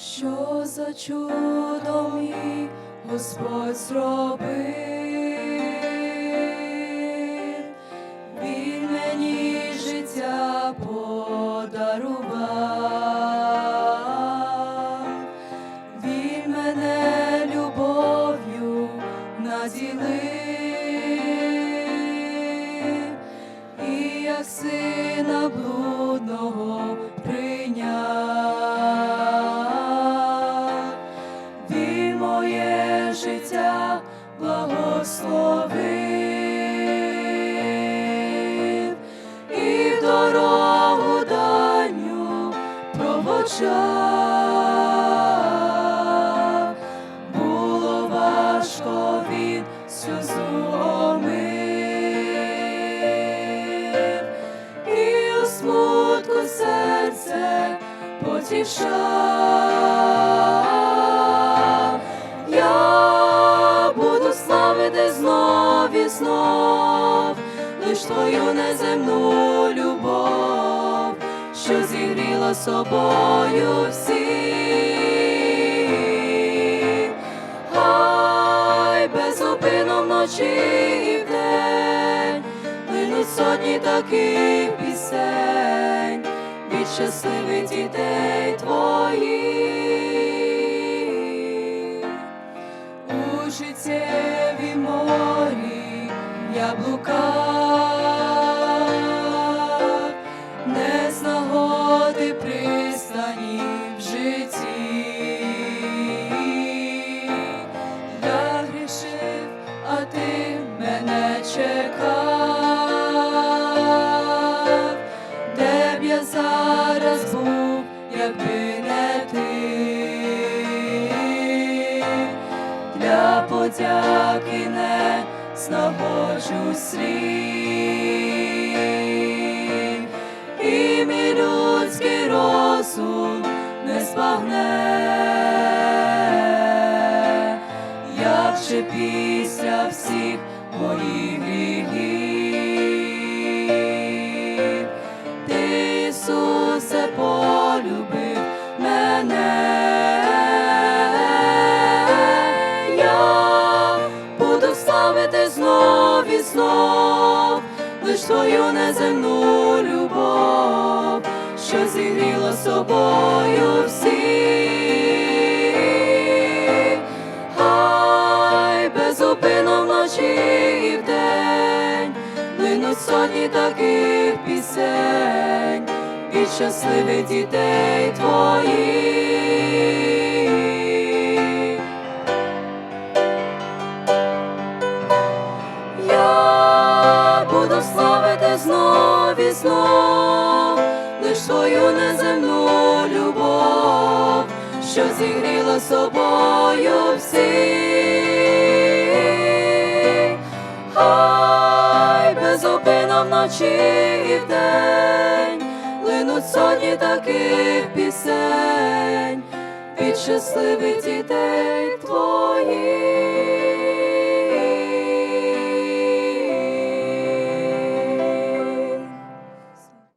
Що за чудо мій Господь зробив, Він мені життя подарував, Він мене любов'ю наділив, і як сина блудного прийняв, благословив і дорогу даню проводжав. Було важко він сльозу омив, і у смутку серце потішав. Знов лиш твою неземну любов, що зігріла собою всіх. Хай безупину вночі і вдень линуть сотні таких пісень від щасливих дітей твоїх. Я блукав, не з пристані в житті. Я грішив, а ти мене чекав, де б я зараз був, якби не ти. Для подяки знаходжу слів, і мій людський розум не спагне, як ще після всіх моїх гріхів, і знов, лиш твою неземну любов, що зігріла собою всіх. Хай безупину вночі і вдень линуть сотні таких пісень від щасливих дітей твоїх. Твою неземну любов, що зігріла собою всіх. Хай безупину вночі і вдень линуть сотні таких пісень від щасливих дітей твоїх.